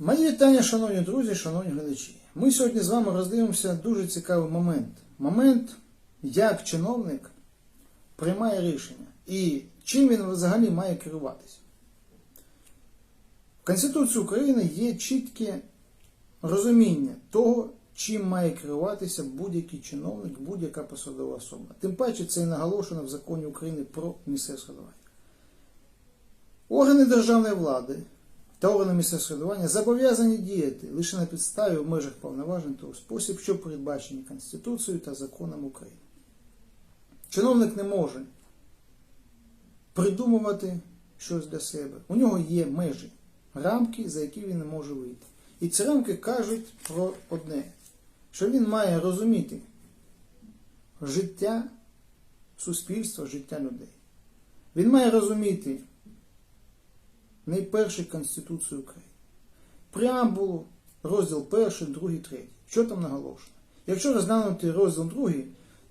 Мої вітання, шановні друзі, шановні глядачі. Ми сьогодні з вами роздивимося дуже цікавий момент. Момент, як чиновник приймає рішення і чим він взагалі має керуватися. В Конституції України є чітке розуміння того, чим має керуватися будь-який чиновник, будь-яка посадова особа. Тим паче це і наголошено в законі України про місцеве самоврядування. Органи державної влади та органи місцевого самоврядування зобов'язані діяти лише на підставі в межах повноважень у спосіб, що передбачені Конституцією та законом України. Чиновник не може придумувати щось для себе. У нього є межі, рамки, за які він не може вийти. І ці рамки кажуть про одне, що він має розуміти життя суспільства, життя людей. Він має розуміти найперше Конституцію України. Преамбулу, розділ 1, 2, 3. Що там наголошено? Якщо розглянути розділ 2,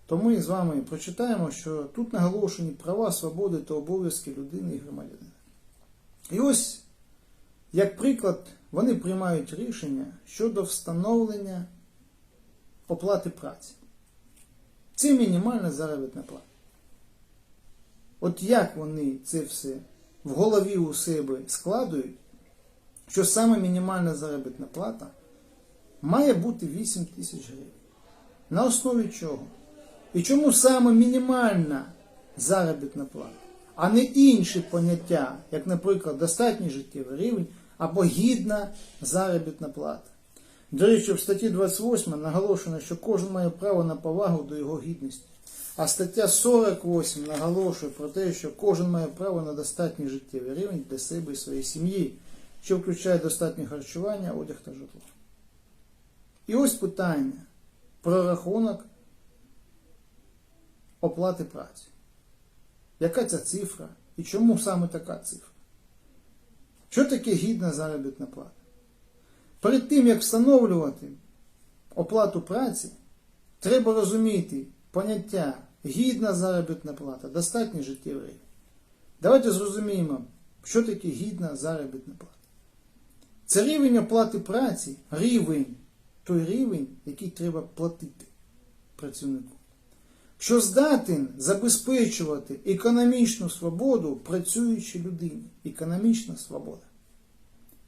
то ми з вами прочитаємо, що тут наголошені права, свободи та обов'язки людини і громадянина. І ось, як приклад, вони приймають рішення щодо встановлення оплати праці. Це мінімальна заробітна плата. От як вони це все в голові у себе складують, що саме мінімальна заробітна плата має бути 8 тисяч гривень. На основі чого? І чому саме мінімальна заробітна плата, а не інші поняття, як, наприклад, достатній життєвий рівень або гідна заробітна плата. До речі, в статті 28 наголошено, що кожен має право на повагу до його гідності. А стаття 48 наголошує про те, що кожен має право на достатній життєвий рівень для себе і своєї сім'ї, що включає достатнє харчування, одяг та житло. І ось питання про рахунок оплати праці. Яка ця цифра і чому саме така цифра? Що таке гідна заробітна плата? Перед тим, як встановлювати оплату праці, треба розуміти поняття гідна заробітна плата, достатній життєвий рівень. Давайте зрозуміємо, що таке гідна заробітна плата. Це рівень оплати праці, рівень, той рівень, який треба платити працівнику, що здатен забезпечувати економічну свободу працюючій людині. Економічна свобода.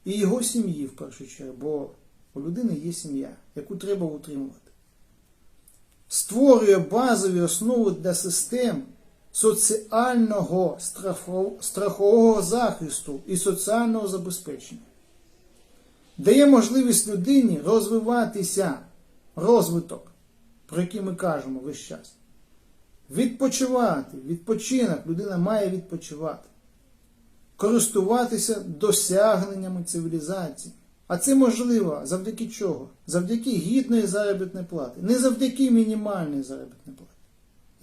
І його сім'ї в першу чергу, бо у людини є сім'я, яку треба утримувати створює базові основи для систем соціального страхового захисту і соціального забезпечення, дає можливість людині розвиватися, розвиток, про який ми кажемо весь час. Відпочивати, відпочинок, людина має відпочивати, користуватися досягненнями цивілізації. А це можливо завдяки чого? Завдяки гідної заробітної плати. Не завдяки мінімальної заробітної плати.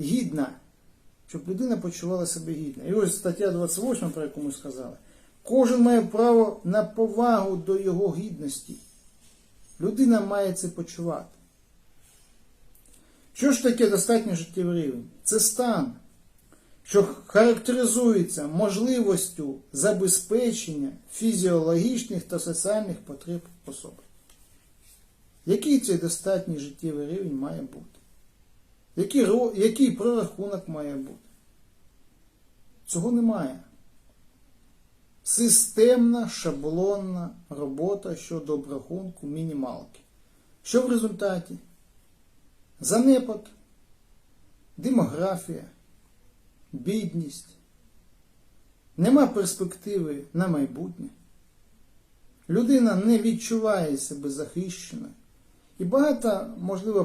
Гідна. Щоб людина почувала себе гідно. І ось стаття 28, про яку ми сказали. Кожен має право на повагу до його гідності. Людина має це почувати. Що ж таке достатній життєвий рівень? Це стан, що характеризується можливістю забезпечення фізіологічних та соціальних потреб особи. Який цей достатній життєвий рівень має бути? Який, який прорахунок має бути? Цього немає. Системна шаблонна робота щодо обрахунку мінімалки. Що в результаті? Занепад, демографія бідність, нема перспективи на майбутнє. Людина не відчуває себе захищеною. І багато можливо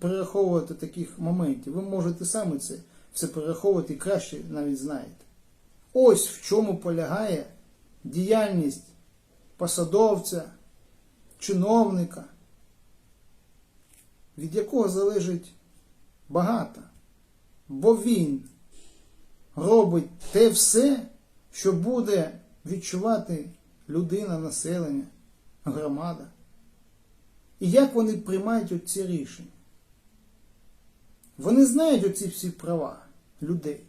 перераховувати таких моментів. Ви можете саме це все перераховувати і краще навіть знаєте. Ось в чому полягає діяльність посадовця, чиновника, від якого залежить багато. Бо він робить те все, що буде відчувати людина, населення, громада. І як вони приймають оці рішення? Вони знають оці всі права людей.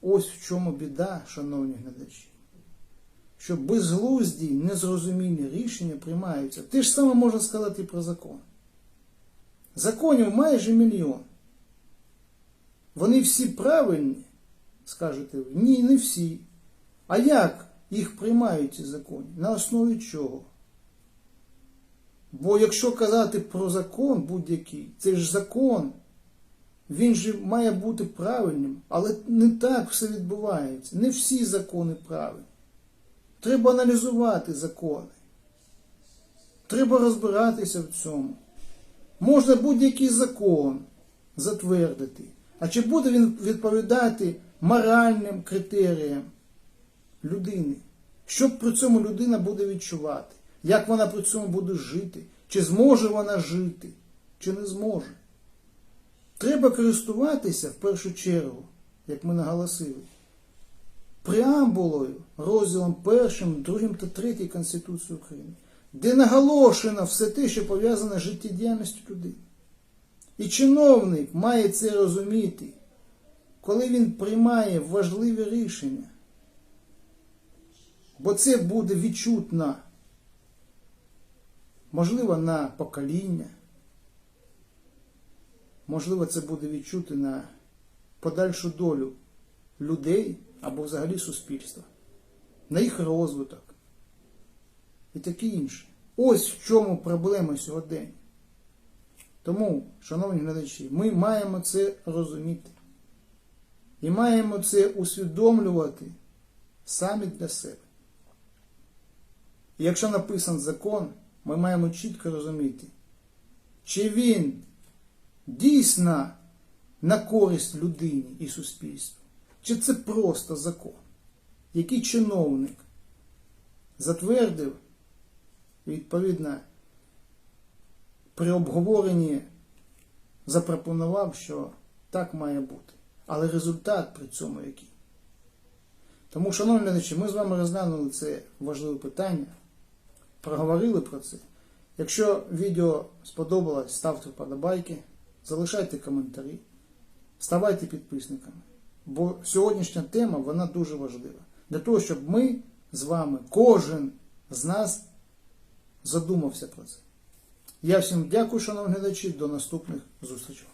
Ось в чому біда, шановні глядачі. Що що безглузді, незрозумілі рішення приймаються. Те ж саме можна сказати і про закон. Законів майже мільйон. Вони всі правильні, скажете ви? Ні, не всі. А як їх приймають ці закони? На основі чого? Бо якщо казати про закон будь-який, це ж закон, він же має бути правильним, але не так все відбувається. Не всі закони правильні. Треба аналізувати закони. Треба розбиратися в цьому. Можна будь-який закон затвердити. А чи буде він відповідати моральним критеріям людини? Що при цьому людина буде відчувати? Як вона при цьому буде жити? Чи зможе вона жити, чи не зможе? Треба користуватися в першу чергу, як ми наголосили, преамбулою, розділом першим, другим та третім Конституції України, де наголошено все те, що пов'язане з життєдіяльністю людини. І чиновник має це розуміти, коли він приймає важливі рішення. Бо це буде відчутно, можливо, на покоління, можливо, це буде відчути на подальшу долю людей або взагалі суспільства, на їх розвиток і таке інше. Ось в чому проблема сьогодення. Тому, шановні глядачі, ми маємо це розуміти. І маємо це усвідомлювати самі для себе. І якщо написан закон, ми маємо чітко розуміти, чи він дійсно на користь людині і суспільству, чи це просто закон, який чиновник затвердив відповідно при обговоренні запропонував, що так має бути. Але результат при цьому який? Тому, шановні глядачі, ми з вами розглянули це важливе питання, проговорили про це. Якщо відео сподобалось, ставте вподобайки, залишайте коментарі, ставайте підписниками. Бо сьогоднішня тема вона дуже важлива. Для того, щоб ми з вами, кожен з нас задумався про це. Я всім дякую, шановні глядачі, до наступних зустрічей.